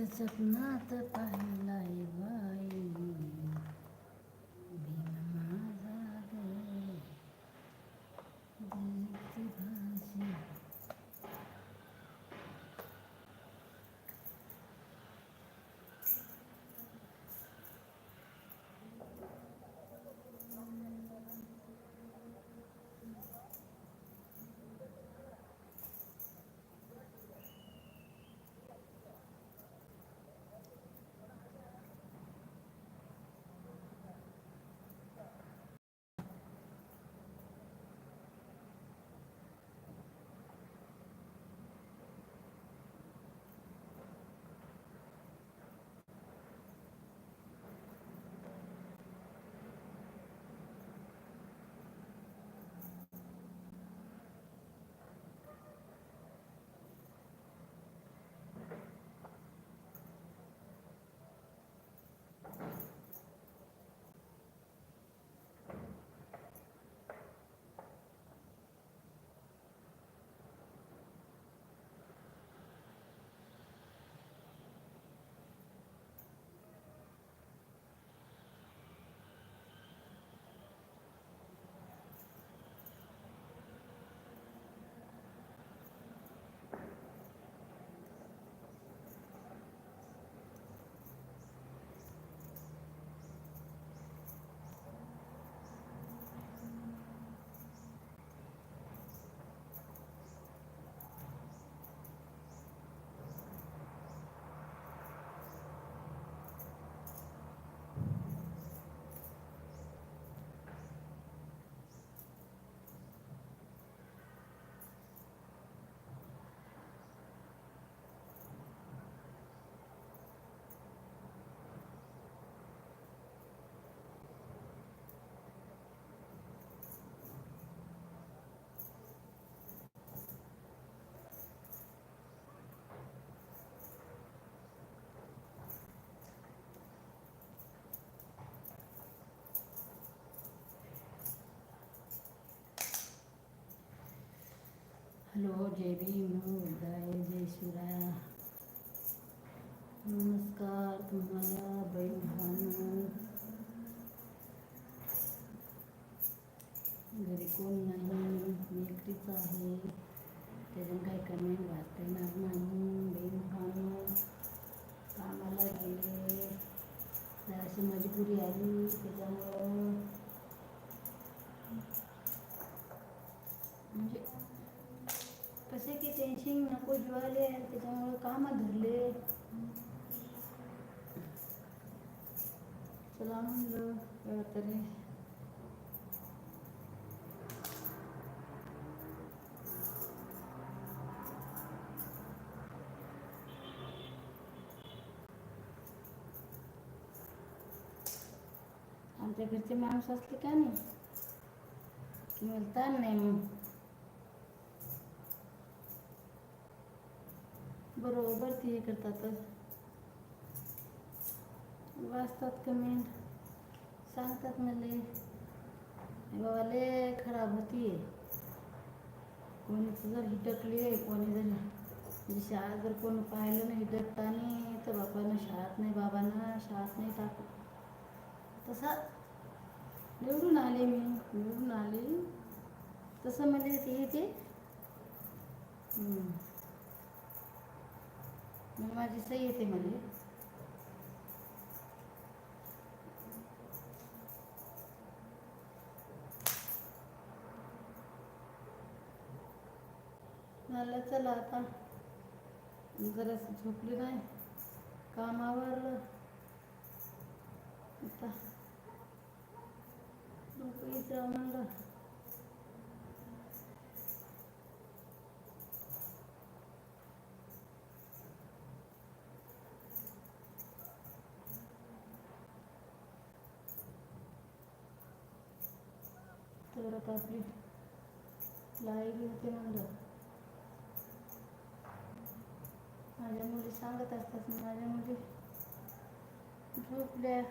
मीच पाहिलं हॅलो जय भीम. जय जय शिवराय नमस्कार तुम्हाला बहीण भावांनो. घरी कोण नाही? मी एकटीच आहे. त्याच्यानं काय कमेंट वाचता येणार नाही. बहीण भावांनो कामाला गेले. जराशी मजबुरी आली. त्याच्यामुळं टेन्शन नको जीवाले त्याच्यामुळे कामं धरले चला म्हणलं तरी आमच्या घरचे माणूस असते का नाही? ताण नाही। मग बरोबर ते हे करतात. वाचतात कमेंट सांगतात मला. बाबा लय खराब होती. कोणी जर हिटकली कोणी जर म्हणजे शाळा जर कोणी पाहिलं नाही हिटकतानी तर बापानं शाळेत नाही बाबांना शाळेत नाही टाक. तसा निवडून आले मी निवडून आले. तसं म्हणजे ते ते हम्म. मग माझी सही येते म्हणजे चला आता. जरासं झोपली नाही. कामावर आता म्हणलं. परत आपली लाईव्ह होते म्हणलं माझ्या मुली सांगत असतात माझ्या मुली झोपल्या.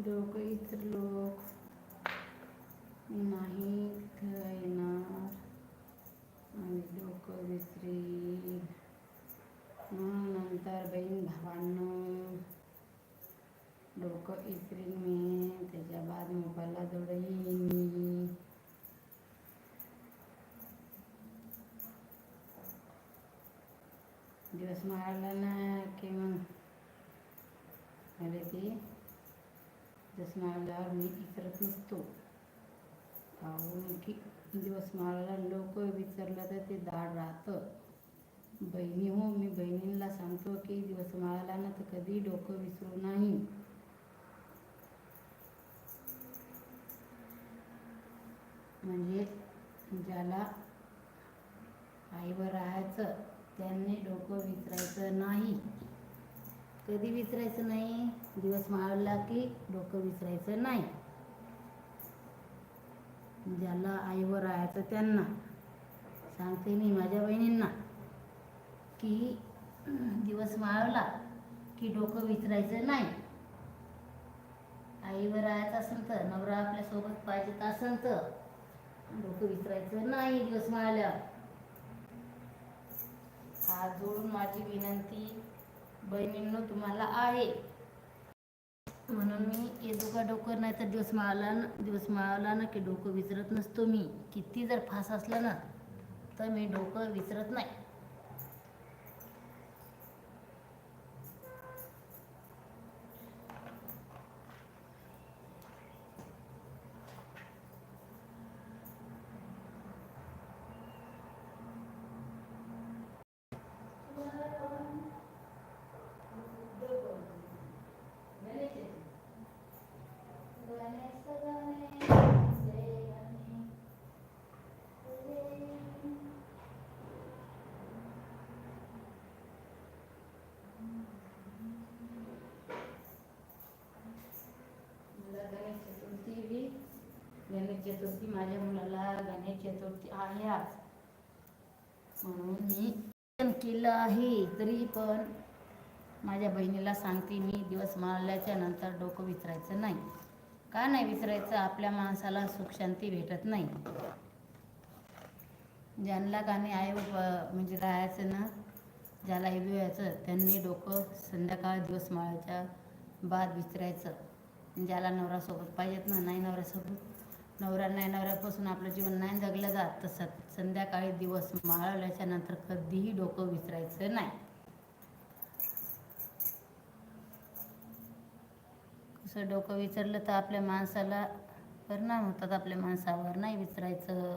डोकं इतर लोक नाही येणार आणि डोकं विसरील मग नंतर बहीण भावांना डोकं इचरीन मी त्याच्या बाद मोबाईलला जोडीन मी दिवस माळला ना की मग अरे ते दिवस माळल्यावर मी विसरत नसतो. की दिवस माळला लोक विचारलं तर ते दाड राहतं. बहिणी हो मी बहिणींना सांगतो की दिवस माळाला ना तर कधी डोकं विसरू नाही. म्हणजे ज्याला आईवर राहायचं त्यांनी डोकं विसरायचं नाही. कधी विसरायचं नाही. दिवस माळला की डोकं विसरायचं नाही. ज्याला आईवर राहायचं त्यांना. सांगते मी माझ्या बहिणींना की दिवस माळला की डोकं विसरायचं नाही. आईवर राहायचं असेल तर नवरा आपल्यासोबत पाहिजे असेल तर डोकं विसरायचं नाही दिवस माळल्यावर हात जोडून माझी विनंती बहिणींनो तुम्हाला आहे. म्हणून मी ये दुका डोकं नाही तर दिवस माळला ना दिवस माळला ना की डोकं विसरत नसतो मी. किती जर फास असला ना तर मी डोकं विसरत नाही. गणेश चतुर्थी गणेश चतुर्थी माझ्या मुलाला गणेश चतुर्थी आहे आज म्हणून मी केलं आहे तरी पण माझ्या बहिणीला सांगते मी दिवस मारल्याच्या नंतर डोकं विचारायचं नाही. का नाही विसरायचं? आपल्या माणसाला सुख शांती भेटत नाही. ज्यांना गाणे आहे ब- म्हणजे राहायचं ना ज्याला व्हायचं त्यांनी डोकं संध्याकाळ दिवस माळायच्या बाद विसरायचं. ज्याला नवऱ्यासोबत पाहिजेत ना नाही नवऱ्यासोबत नवरा नाही नवऱ्यापासून आपलं जीवन नाही जगलं जात तसं संध्याकाळी दिवस माळवल्याच्या नंतर कधीही डोकं विसरायचं नाही. असं डोकं विचारलं तर आपल्या माणसाला परिणाम होतात आपल्या माणसावर नाही विचारायचं.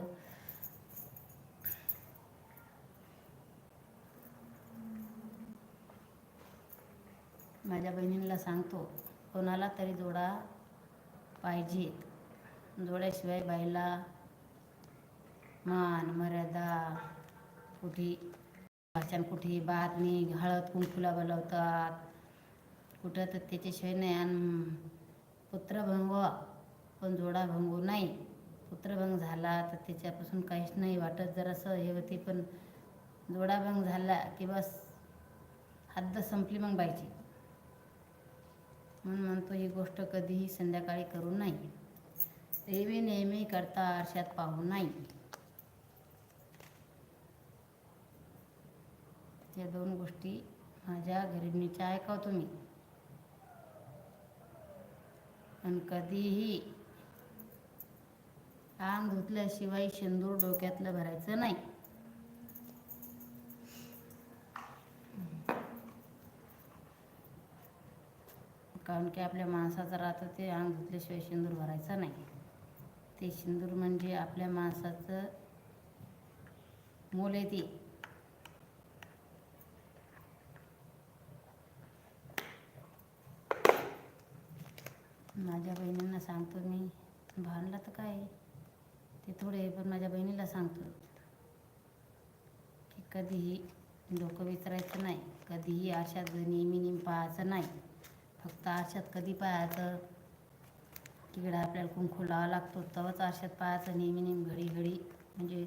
माझ्या बहिणींना सांगतो कोणाला तरी जोडा पाहिजेत. जोड्याशिवाय बाईला मान मर्यादा कुठे भाषण कुठे बातमी हळद कुंकुला बोलवतात कुठं तर त्याच्याशिवाय नाही. आणि पुत्रभंग पण जोडा भंगू नाही. पुत्रभंग झाला तर त्याच्यापासून काहीच नाही वाटत. जरासं हे होते पण जोडाभंग झाला की बस हद्द संपली मग पाहिजे म्हणून म्हणतो ही गोष्ट कधीही संध्याकाळी करू नाही नेहमी नेहमी करता आरशात पाहू नाही या दोन गोष्टी माझ्या गरिबीच्या ऐकाव तुम्ही. आणि कधीही आंग धुतल्याशिवाय शेंदूर डोक्यातलं भरायचं नाही. कारण की आपल्या माणसाचं राहतं ते अंग धुतल्याशिवाय शेंदूर भरायचा नाही. ते शेंदूर म्हणजे आपल्या माणसाचं मोल येते माझ्या बहिणींना सांगतो मी भांडलं तर काय? ते थोडे पण माझ्या बहिणीला सांगतो. की कधीही डोकं विचारायचं नाही. कधीही आरशात नेहमी नेहमी पाहायचं नाही. फक्त आरशात कधी पाहायचं? तिकडे आपल्याला कुंकू लावा लागतो तवच आरशात पाहायचं नेहमी नेहमी घडी घडी म्हणजे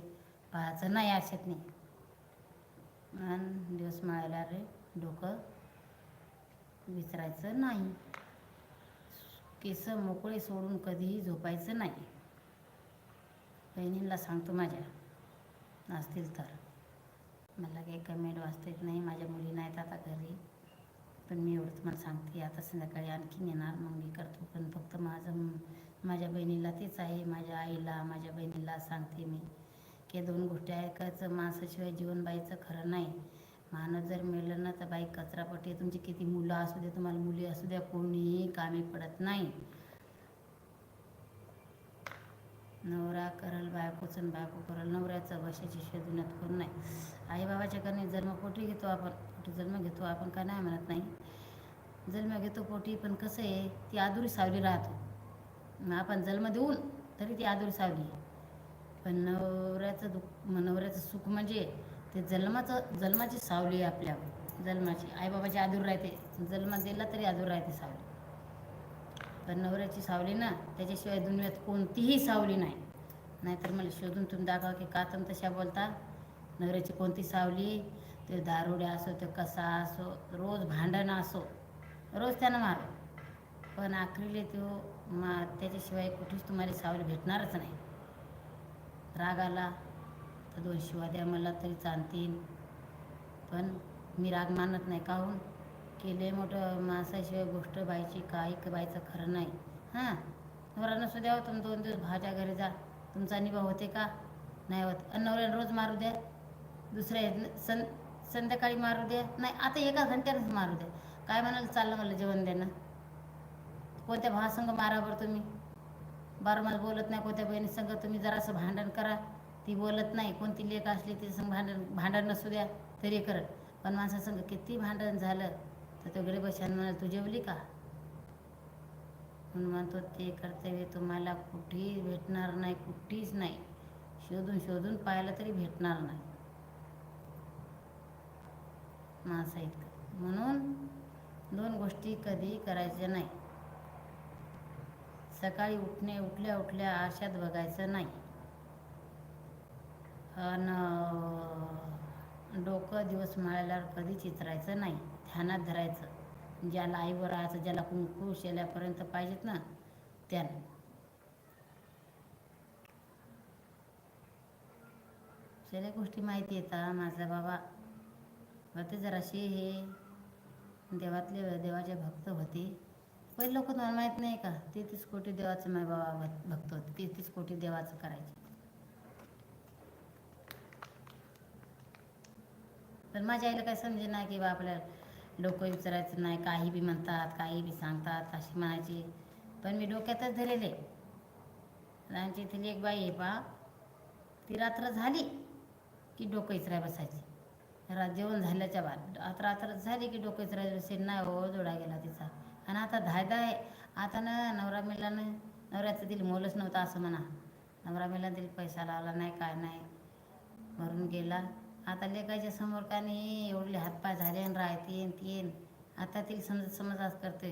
पाहायचं नाही आरशात नाही आणि दिवस माळायला रे डोकं विचारायचं नाही. केस मोकळे सोडून कधीही झोपायचं नाही. बहिणींना सांगतो माझ्या. असतील तर. मला काही कमेंट वाचता येत नाही. माझ्या मुली नाहीत आता घरी. पण मी एवढं तुम्हाला सांगते. आता संध्याकाळी आणखीन येणार. मग मी करतो. पण फक्त माझं माझ्या बहिणीला तेच आहे. माझ्या आईला माझ्या बहिणीला सांगते मी. की दोन गोष्टी ऐकायचं. माणसाशिवाय जीवन बाईचं खरं नाही. माणूस जर मिळलं ना तर बाई कचरापट्टी तुमची किती मुलं असू दे तुम्हाला मुली असू द्या कोणीही कामी पडत नाही. नवरा करल बायकोचं बायको करल नवऱ्याचं वशाची शोधण्यात करून नाही. आई बाबाच्या जन्म पोटी घेतो आपण पोटी जन्म घेतो आपण का नाही म्हणत नाही. जन्म घेतो पोटी पण कसं आहे ती आदुरी सावली राहतो. मग आपण जन्म देऊन तरी ती आदुरी सावली आहे. पण नवऱ्याचं दुःख नवऱ्याचं सुख म्हणजे ते जन्माचं जन्माची सावली आहे आपल्यावर जन्माची. आईबाबाची आदूर राहते. जन्म दिला तरी आदूर राहते सावली. पण नवऱ्याची सावली ना त्याच्याशिवाय दुनियात कोणतीही सावली नाही. नाहीतर मला शोधून तुम्ही दाखवा की का तुम्ही तशा बोलता नवऱ्याची कोणती सावली? ते दारुड्या असो ते कसा असो रोज भांडणं असो रोज त्यानं मार. पण आखरीले तो मा त्याच्याशिवाय कुठेच तुम्हाला सावली भेटणारच नाही. रागाला तर दोन शिवा द्या मला तरी चालतील. पण मी राग मानत नाही. काहून? केले मोठं माणसाशिवाय गोष्ट बायची काही बाईचं बायचं खरं नाही. हां? नवरा नसू द्यावं हो, तुम्ही दोन दिवस भाज्या घरी जा. तुमचा निभा होते का? नाही होत. आणि नवऱ्याला रोज मारू द्या. दुसऱ्या सं संध्याकाळी मारू द्या. नाही आता एका घंट्यानंच मारू द्या. काय म्हणाल? चाललं मला जेवण देणं. कोणत्या भावासंग मारा बरं तुम्ही? बारमास बोलत नाही कोणत्या बहिणीसंग. तुम्ही जरासं भांडण करा. ती बोलत नाही. कोणती लेख असली ती संग भांडण भांडण नसू द्या तरी करत पण माणसासंग किती भांडण झालं तर तो गरीब बशान म्हणाल तू जेवली का? म्हणून म्हणतो ते कर्तव्य तुम्हाला कुठेही भेटणार नाही कुठेच नाही. शोधून शोधून पाहायला तरी भेटणार नाही. माणसा इतकं म्हणून दोन गोष्टी कधीही करायच्या नाही. सकाळी उठणे उठल्या उठल्या आरशात बघायचं नाही. आणि डोकं दिवस माळल्यावर कधी चित्रायचं नाही. ध्यानात धरायचं. ज्याला आईवर राहायचं ज्याला कुंकू शेल्यापर्यंत पाहिजेत ना त्यानं. सगळ्या गोष्टी माहिती येतात माझा बाबा. होते जराशी हे. देवातले देवाचे भक्त होते. पहिले लोक तुम्हाला माहीत नाही का तेहतीस कोटी देवाचं माय बाबा भक्त- भक्त होते तेहतीस कोटी देवाचं करायचे. पण माझ्या आईला काय समजे ना की बा आपल्याला डोकं विचारायचं नाही काही बी म्हणतात काही बी सांगतात अशी म्हणायची. पण मी डोक्यातच धरलेले. आमची इथली एक बाई आहे बा ती रात्र झाली की डोकं इचराय बसायची. रात जेवण झाल्याच्या बाद आता रात्र झाली की डोकं इचराय बसेल. नाही हो जोडा गेला तिचा. आणि आता धायदा आहे. आता ना नवरा मिळालं नवऱ्याचं दिली मोलच नव्हतं असं म्हणा. नवरा मिळाला दिली पैसा लावला नाही काय नाही. मरून गेला. आता लेकाच्या समोर का नाही? एवढे हातपाय झाले आणि राहते तीन आता तिला समज समज आज करते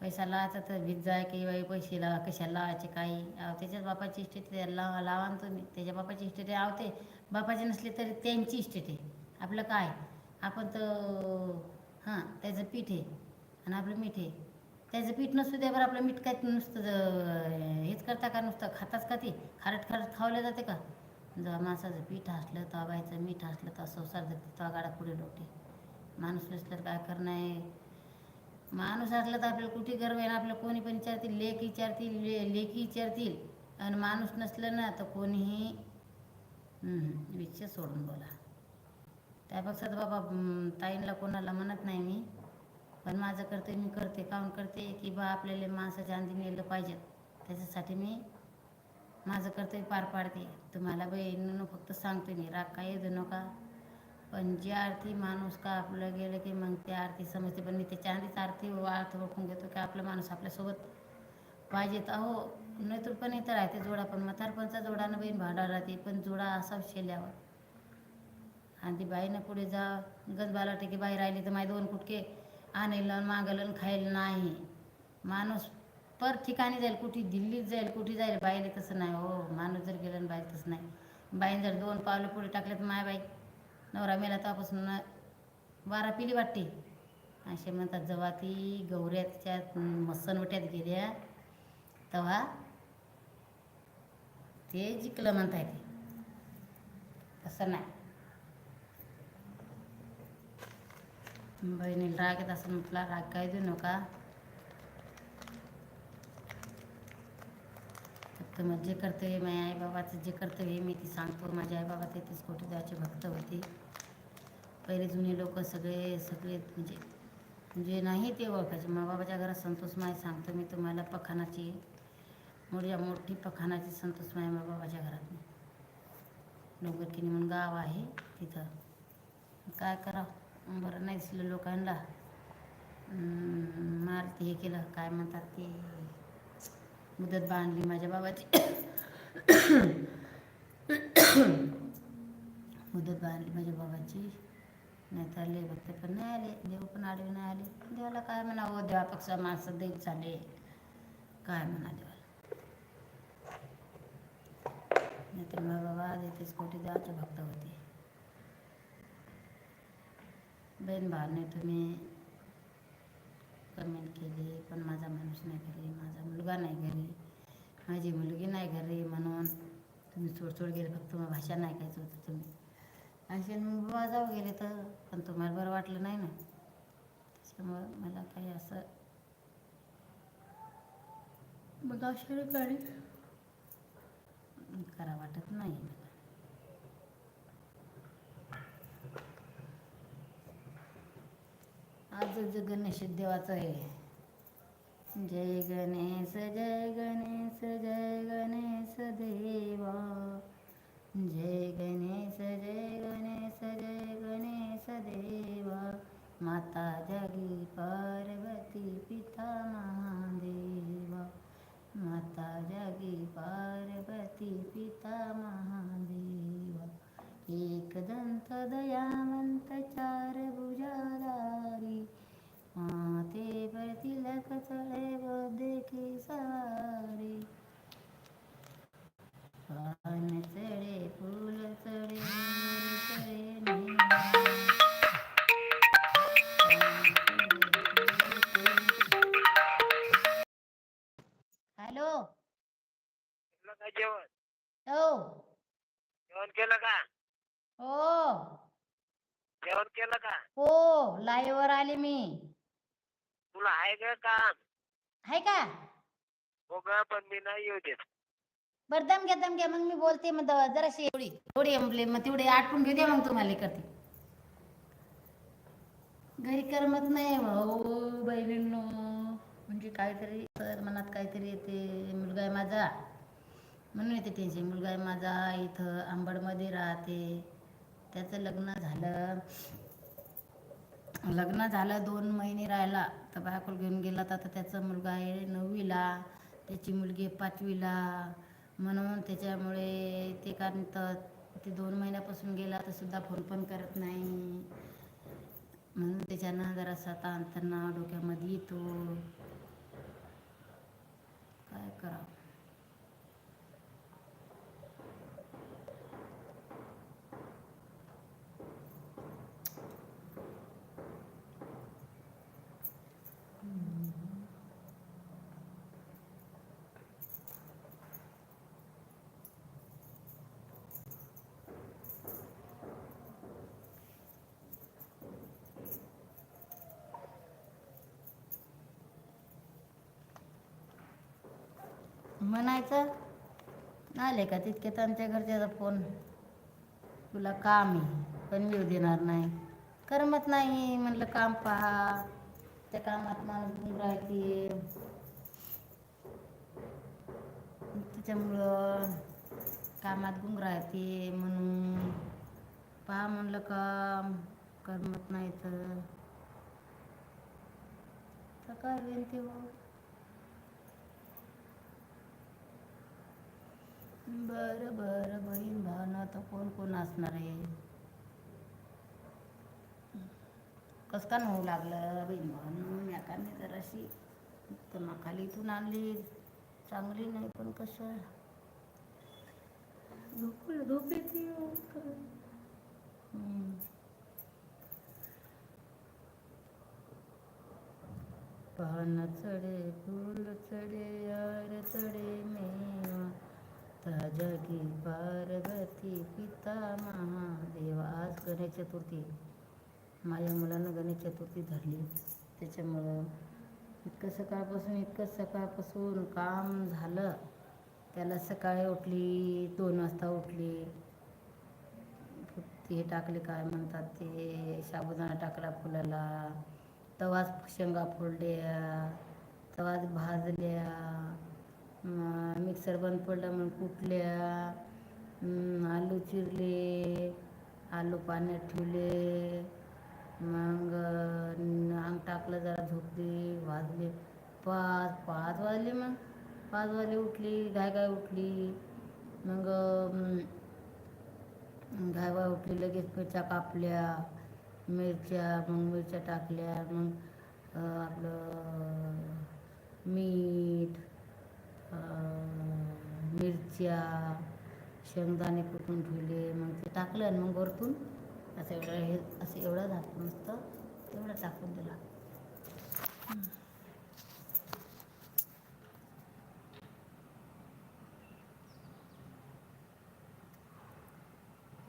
पैसा लावायचा तर भीत जाय की बाई पैसे लावा कशाला लावायचे काही? अहो, त्याच्याच बापाची इस्टेट लावा लावा तुम्ही. त्याच्या बापाची इस्टेट आव आवते बापाची नसली तरी त्यांची इस्टेट आहे. आपलं काय? आपण तर हां त्याचं पीठ आहे. आणि आपलं मीठ आहे. त्याचं पीठ नसू द्या बरं आपलं मीठ काय नुसतं हेच करता का नुसतं? खाताच का ते? खारट खारट खावलं जाते का? जेव्हा माणसाचं पीठ असलं तेव्हा बायचं मीठ असलं तेव्हा संसार जगते तेव्हा गाडा पुढे लोटे माणूस नसलं तर काय करणं आहे? माणूस असला तर आपल्याला कुठे गर्व आहे ना? आपल्याला कोणी पण विचारतील लेख विचारतील ले लेखी विचारतील. आणि माणूस नसलं ना तर कोणीही विचार सोडून बोला. त्यापेक्षा तर बाबा ताईंना कोणाला म्हणत नाही मी. पण माझं करते मी करते काऊन करते की बा आपल्याला माणसाच्या अंधी नेलं पाहिजे. त्याच्यासाठी मी माझं कर्तव्य पार पाडते. तुम्हाला बहिणीनं फक्त सांगते मी राग काय येऊ नका. पण जी आरती माणूस का आपलं गेलं की मग त्या आरती समजते पण मी त्याच्या आधीच आरती अर्थ ओळखून घेतो की आपला माणूस आपल्यासोबत पाहिजे तर अहो नैतृपण इथं राहते जोडा पण म्हातारपणचा जोडानं बहीण भांडा राहते पण जोडा असा शेल्यावर आणि ती बाईनं पुढे जा गज बालाटे की बाई राहिली तर माझे दोन कुटके आणायला आणि खायला नाही. माणूस पर ठिकाणी जाईल कुठे दिल्लीत जाईल कुठे जाईल बाईले तसं नाही हो. माणूस जर गेलं आणि बाई तसं नाही. बाईने जर दोन पावलं पुढे टाकले तर माय बाई नवरा मेला तापासून बारा पिली वाटते. असे म्हणतात जेव्हा ती गौऱ्याच्या मसनवट्यात गेल्या तेव्हा ते जिंकलं म्हणता येते तसं नाही. बहिणीला राग येत असं म्हटला राग काय देऊ नका. तर मग जे कर्तव्य माझ्या आईबाबाचं जे कर्तव्य मी ती सांगतो. माझ्या आईबाबा तेहतीस कोटी देवाचे भक्त होते. पहिले जुने लोक सगळे सगळे म्हणजे जे नाही ते ओळखायचे. मा बाबाच्या घरात संतोष माय सांगतो मी तुम्हाला पखानाची मोठ्या मोठी पखानाची संतोष माय मा बाबाच्या घरात. डोंगरकिनी म्हणून गाव आहे तिथं. काय करावं बरं नाही दिसलं लोकांना. मारती मारते हे केलं. काय म्हणतात ते? मुदत बांधली माझ्या बाबाची. मुदत बांधली माझ्या बाबाची. नाही तर आले भक्त पण नाही आले देव पण आडवे नाही आले. देवाला काय म्हणावं? देवापेक्षा माणसं देव झाले काय म्हणा देवाला? नाहीतर मग बाबा देतेच कोटी देवाचे भक्त होते. बहीण भावने तुम्ही कमेंट केली पण माझा माणूस नाही घरी माझा मुलगा नाही घरी माझी मुलगी नाही घरी म्हणून तुम्ही सोड सोड गेले फक्त मग भाषा नाही ऐकायचं होतं तुम्ही. असे मग जाऊ गेले तर पण तुम्हाला बरं वाटलं नाही ना. त्याच्यामुळं मला काही असं मग अशा गाडी करा वाटत नाही. मला आज गणेश देवाचं आहे जय गणेश जय गणेश जय गणेश देवा. जय गणेश जय गणेश जय गणेश देवा. माता जगी पार्वती पिता महादेवा. माता जगी पार्वती पिता महादेवा. एक दंत दयावंत चार भुजाधारी. माते पर तिलक चढे व देखी सवारी येऊ देत दम घ्या दम घ्या. मग मी बोलते मग द- जराशी एवढी थोडी म्हटले मग तेवढी आटपून घेऊ दे मग तुम्हाला करते. घरी करमत नाही भाऊ बहिणींनो. म्हणजे काहीतरी तर मनात काहीतरी येते मुलगा आहे माझा. म्हणून येते टेन्शन मुलगा आहे माझा इथं आंबडमध्ये राहते. त्याचं लग्न झालं. लग्न झालं दोन महिने राहिला. तर बायकोल घेऊन गेला तर आता त्याचा मुलगा आहे नववीला. त्याची मुलगी पाचवीला. म्हणून त्याच्यामुळे ते कारण तर ते दोन महिन्यापासून गेला तर सुद्धा फोन पण करत नाही. म्हणून त्याच्यानं जरासा ताणतणाव डोक्यामध्ये येतो. काय करावं? म्हणायचं आले का तितके त्यांच्या घरच्याचा फोन? तुला काम आहे पण येऊ देणार नाही. करमत नाही म्हणलं काम पहा. त्या कामात माणूस गुंग राहते त्याच्यामुळं कामात गुंग राहते म्हणून पहा म्हणलं काम. करमत नाही तर. तर काय विनंती हो बरं बरं बहीण भावना तर कोण कोण असणार आहे? कसं काय होऊ लागलं? बहीण भावना याकाने जराशी तर खाली इथून आणली. चांगली नाही पण कसं? झोप झोप येते. पान चढे फूल चढे यार चढे मेवा जगी पार्वती पिता महादेवा. आज गणेश चतुर्थी. माझ्या मुलानं गणेश चतुर्थी धरली. त्याच्यामुळं इतकं सकाळपासून इतकं सकाळपासून काम झालं. त्याला सकाळी उठली दोन वाजता उठली. हे टाकले काय म्हणतात ते? साबुदाणा टाकला फुलाला. तवाच शेंगा फोडल्या. तवाच भाजल्या. मिक्सर बंद पडला म्हणून कुटल्या आलू चिरले आलू पाण्यात ठेवले मग अंग टाकलं जरा झोपली वाजले. पाच पाच वाजले मग. पाच वाजले उठली गाय गाय उठली. मग गाय गाय उठली लगेच मिरच्या कापल्या मिरच्या मग मिरच्या टाकल्या मग आपलं मीठ मिरच्या शेंगदाणे कुटून ठेवले मग ते टाकलं आणि मग वरतून असं एवढं हे असं एवढं झाकून मस्त तेवढं टाकून दिला.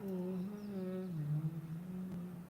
mm